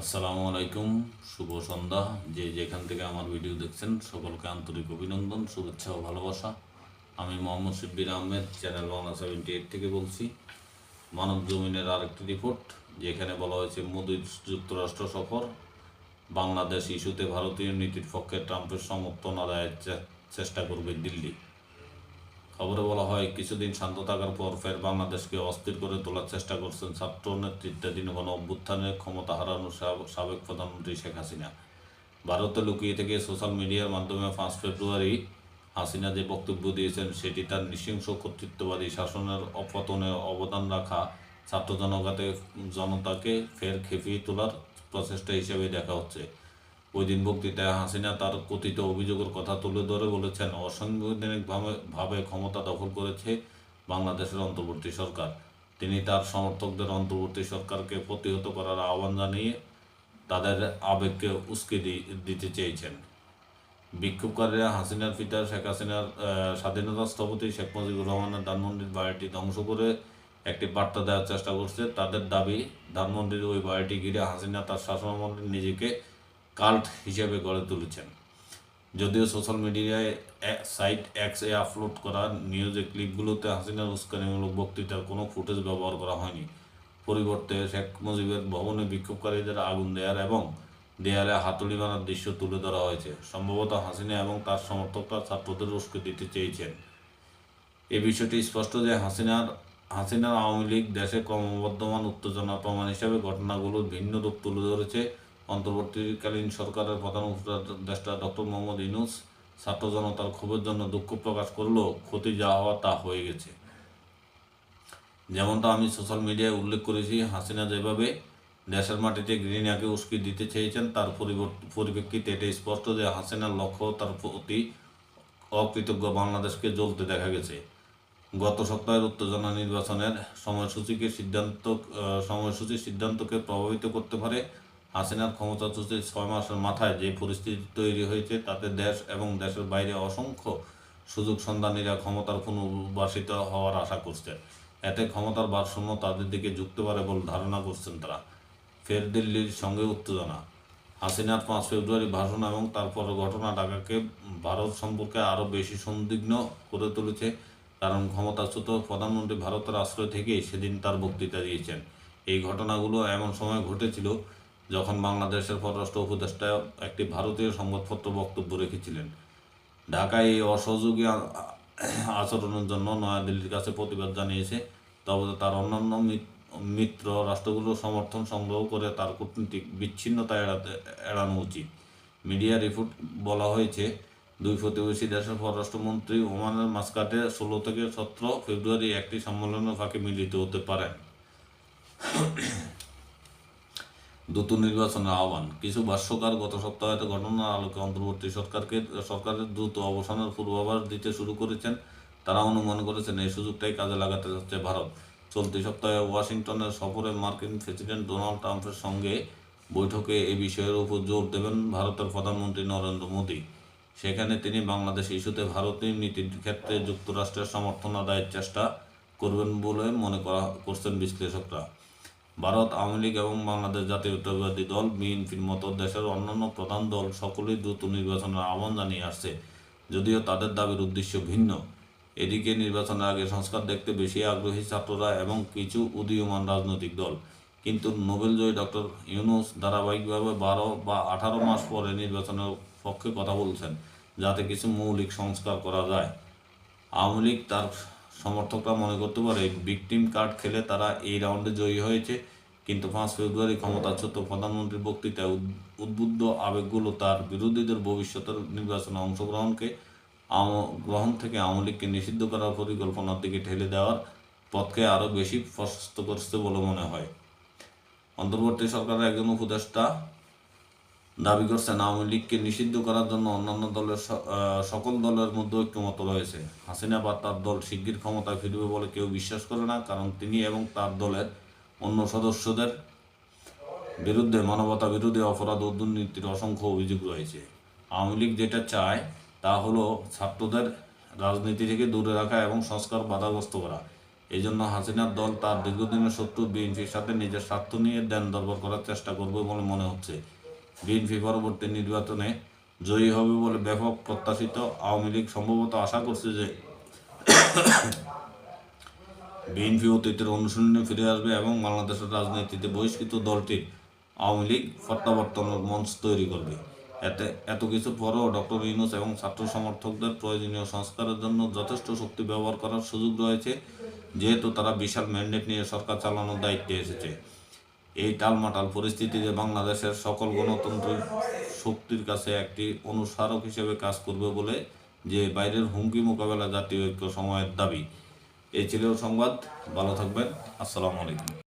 আসসালামু আলাইকুম, শুভ সন্ধ্যা। যে যেখান থেকে আমার ভিডিও দেখছেন, সকলকে আন্তরিক অভিনন্দন, শুভেচ্ছা ও ভালোবাসা। আমি Mohammad Shibbir Ahmed, channel Bangla seventy eight থেকে বলছি। মানব জমিনের আরেকটি রিপোর্ট যেখানে বলা হয়েছে মোদী যুক্তরাষ্ট্র সফর, বাংলাদেশ ইস্যুতে ভারতীয় নীতির পক্ষে ট্রাম্পের সমর্থন আদায়ের চেষ্টা করবে দিল্লি। খবরে বলা হয়, কিছুদিন শান্ত থাকার পর ফের বাংলাদেশকে অস্থির করে তোলার চেষ্টা করছেন ছাত্র নেতৃত্বাধীন গণ অভ্যুত্থানে ক্ষমতা হারানো সাবেক প্রধানমন্ত্রী শেখ হাসিনা। ভারতে লুকিয়ে থেকে সোশ্যাল মিডিয়ার মাধ্যমে পাঁচ ফেব্রুয়ারি হাসিনা যে বক্তব্য দিয়েছেন, সেটি তার নৃশংস কর্তৃত্ববাদী শাসনের অপতনে অবদান রাখা ছাত্র জনগতে জনতাকে ফের খেপিয়ে তোলার প্রচেষ্টা হিসেবে দেখা হচ্ছে। ওই দিন বক্তৃতায় হাসিনা তার কথিত অভিযোগের কথা তুলে ধরে বলেছেন অসাংবিধানিকভাবে ভাবে ক্ষমতা দখল করেছে বাংলাদেশের অন্তর্বর্তী সরকার। তিনি তার সমর্থকদের অন্তর্বর্তী সরকারকে প্রতিহত করার আহ্বান জানিয়ে তাদের আবেগকে উস্কে দিতে চেয়েছেন। বিক্ষোভকারীরা হাসিনার পিতা শেখ হাসিনার স্বাধীনতা স্থপতি শেখ মুজিবুর রহমানের ধানমন্ডির বাড়িটি ধ্বংস করে একটি বার্তা দেওয়ার চেষ্টা করছে। তাদের দাবি, ধানমন্ডির ওই বাড়িটি ঘিরে হাসিনা তার শাসনামলে নিজেকে কাল্ট হিসেবে গড়ে তুলেছেন। যদিও সোশ্যাল মিডিয়ায় সাইট এক্স আপলোড করা নিউজে ক্লিপগুলোতে হাসিনার উস্কানিমূলক বক্তৃতার কোনো ফুটেজ ব্যবহার করা হয়নি। পরিবর্তে শেখ মুজিবের ভবনে বিক্ষোভকারীদের আগুন দেয়ার এবং দেয়ালে হাতুড়ি মারার দৃশ্য তুলে ধরা হয়েছে। সম্ভবত হাসিনা এবং তার সমর্থকরা ছাত্রদের উস্কে দিতে চেয়েছেন। এ বিষয়টি স্পষ্ট যে হাসিনার হাসিনার আওয়ামী লীগ দেশে ক্রমবর্ধমান উত্তেজনার প্রমাণ হিসেবে ঘটনাগুলোর ভিন্ন রূপ তুলে ধরেছে। অন্তর্বর্তীকালীন সরকারের প্রধান উপদেষ্টা ডক্টর মোহাম্মদ ইনুস ছাত্র জনতার ক্ষোভের জন্য দুঃখ প্রকাশ করলেও ক্ষতি যা হওয়া তা হয়ে গেছে। যেমনটা আমি সোশ্যাল মিডিয়ায় উল্লেখ করেছি, হাসিনা যেভাবে দেশের মাটিতে গ্রিনিয়াকে উস্কি দিতে চেয়েছেন, তার পরিপ্রেক্ষিতে এটা স্পষ্ট যে হাসিনার লক্ষ্য তার প্রতি অকৃতজ্ঞ বাংলাদেশকে জ্বলতে দেখা গেছে। গত সপ্তাহের উত্তেজনা নির্বাচনের সময়সূচিকে সিদ্ধান্ত সময়সূচির সিদ্ধান্তকে প্রভাবিত করতে পারে হাসিনার ক্ষমতাচ্যুতির ছয় মাসের মাথায়। যে পরিস্থিতি তৈরি হয়েছে, তাতে দেশ এবং দেশের বাইরে অসংখ্য সুযোগ সন্ধানীরা ক্ষমতার পুনর্বাসিত হওয়ার আশা করছে। এতে ক্ষমতার ভারসাম্য তাদের দিকে যুক্ত পারে বলে ধারণা করছেন তারা। ফের দিল্লির সঙ্গে উত্তেজনা। হাসিনার পাঁচ ফেব্রুয়ারি ভাষণ এবং তারপর ঘটনা ঢাকাকে ভারত সম্পর্কে আরও বেশি সন্দিগ্ন করে তুলেছে। কারণ ক্ষমতাচ্যুত প্রধানমন্ত্রী ভারতের আশ্রয় থেকেই সেদিন তার বক্তৃতা দিয়েছেন। এই ঘটনাগুলো এমন সময় ঘটেছিল যখন বাংলাদেশের পররাষ্ট্র উপদেষ্টা একটি ভারতীয় সংবাদপত্র বক্তব্য রেখেছিলেন, ঢাকায় এই অসহযোগী আচরণের জন্য নয়াদিল্লির কাছে প্রতিবাদ জানিয়েছে। তবে তার অন্যান্য মিত্র রাষ্ট্রগুলোর সমর্থন সংগ্রহ করে তার কূটনীতিক বিচ্ছিন্নতা এড়াতে, এড়ানো উচিত। মিডিয়া রিপোর্ট বলা হয়েছে, দুই প্রতিবেশী দেশের পররাষ্ট্রমন্ত্রী ওমানের মাস্কাটে ষোলো থেকে সতেরো ফেব্রুয়ারি একটি সম্মেলনের ফাঁকে মিলিত হতে পারেন। দ্রুত নির্বাচনের আহ্বান। কিছু ভাষ্যকার গত সপ্তাহে ঘটনার আলোকে অন্তর্বর্তী সরকারকে সরকারের দ্রুত অবসানের পূর্বাভাস দিতে শুরু করেছেন। তারা অনুমান করেছেন এই সুযোগটাই কাজে লাগাতে যাচ্ছে ভারত। চলতি সপ্তাহে ওয়াশিংটনের সফরে মার্কিন প্রেসিডেন্ট ডোনাল্ড ট্রাম্পের সঙ্গে বৈঠকে এই বিষয়ের উপর জোর দেবেন ভারতের প্রধানমন্ত্রী নরেন্দ্র মোদী। সেখানে তিনি বাংলাদেশ ইস্যুতে ভারতীয় নীতির ক্ষেত্রে যুক্তরাষ্ট্রের সমর্থন আদায়ের চেষ্টা করবেন বলে মনে করা করছেন বিশ্লেষকরা। ভারত, আওয়ামী লীগ এবং বাংলাদেশ জাতীয়তাবাদী দল, বিএনপির মতো দেশের অন্যান্য প্রধান দল সকলেই দ্রুত নির্বাচনের আহ্বান জানিয়ে আসছে। যদিও তাদের দাবির উদ্দেশ্য ভিন্ন। এদিকে নির্বাচনের আগে সংস্কার দেখতে বেশি আগ্রহী ছাত্ররা এবং কিছু উদীয়মান রাজনৈতিক দল। কিন্তু নোবেলজয়ী ডক্টর ইউনুস ধারাবাহিকভাবে বারো বা আঠারো মাস পরে নির্বাচনের পক্ষে কথা বলছেন, যাতে কিছু মৌলিক সংস্কার করা যায়। আওয়ামী লীগ তার সমর্থকরা মনে করতে পারে ভিকটিম কার্ড খেলে তারা এই রাউন্ডে জয়ী হয়েছে। কিন্তু পাঁচ ফেব্রুয়ারি ক্ষমতাচ্যুত প্রধানমন্ত্রীর বক্তৃতায় উদ্বুদ্ধ আবেগগুলো তার বিরোধীদের ভবিষ্যতের নির্বাচনে অংশগ্রহণকে গ্রহণ থেকে আওয়ামী লীগকে নিষিদ্ধ করার পরিকল্পনার দিকে ঠেলে দেওয়ার পথকে আরও বেশি প্রশস্ত করছে বলে মনে হয়। অন্তর্বর্তী সরকারের একজন উপদেষ্টা দাবি করছেন আওয়ামী লীগকে নিষিদ্ধ করার জন্য অন্যান্য দলের সকল দলের মধ্যে ঐক্যমত রয়েছে। হাসিনা বা তার দল শিগগির ক্ষমতায় ফিরবে বলে কেউ বিশ্বাস করে না, কারণ তিনি এবং তার দলের অন্য সদস্যদের বিরুদ্ধে, মানবতা বিরোধী অপরাধ ও দুর্নীতির অসংখ্য অভিযোগ রয়েছে। আওয়ামী লীগ যেটা চায়, তা হলো ছাত্রদের রাজনীতি থেকে দূরে রাখা এবং সংস্কার বাধাগ্রস্ত করা। এই জন্য হাসিনার দল তার দীর্ঘদিনের শত্রু বিএনপির সাথে নিজের স্বার্থ নিয়ে দেন দরবার করার চেষ্টা করবে বলে মনে হচ্ছে। বিএনপি পরবর্তী নির্বাচনে জয়ী হবে বলে ব্যাপক প্রত্যাশিত আওয়ামী লীগ সম্ভবত আশা করছে যে বিএনপি অতীতের অনুশীলনে ফিরে আসবে এবং বাংলাদেশের রাজনীতিতে বহিষ্কৃত দলটির আওয়ামী লীগ প্রত্যাবর্তনের মঞ্চ তৈরি করবে। এতে এত কিছু পরেও ডক্টর ইউনুস এবং ছাত্র সমর্থকদের প্রয়োজনীয় সংস্কারের জন্য যথেষ্ট শক্তি ব্যবহার করার সুযোগ রয়েছে, যেহেতু তারা বিশাল ম্যান্ডেট নিয়ে সরকার চালানোর দায়িত্বে এসেছে। এই টালমাটাল পরিস্থিতিতে বাংলাদেশের সকল গণতন্ত্র শক্তির কাছে একটি অনুস্মারক হিসেবে কাজ করবে বলে যে বাইরের হুমকি মোকাবেলা জাতীয় ঐক্য সময়ের দাবি। এই ছিল সংবাদ। ভালো থাকবেন। আসসালামু আলাইকুম।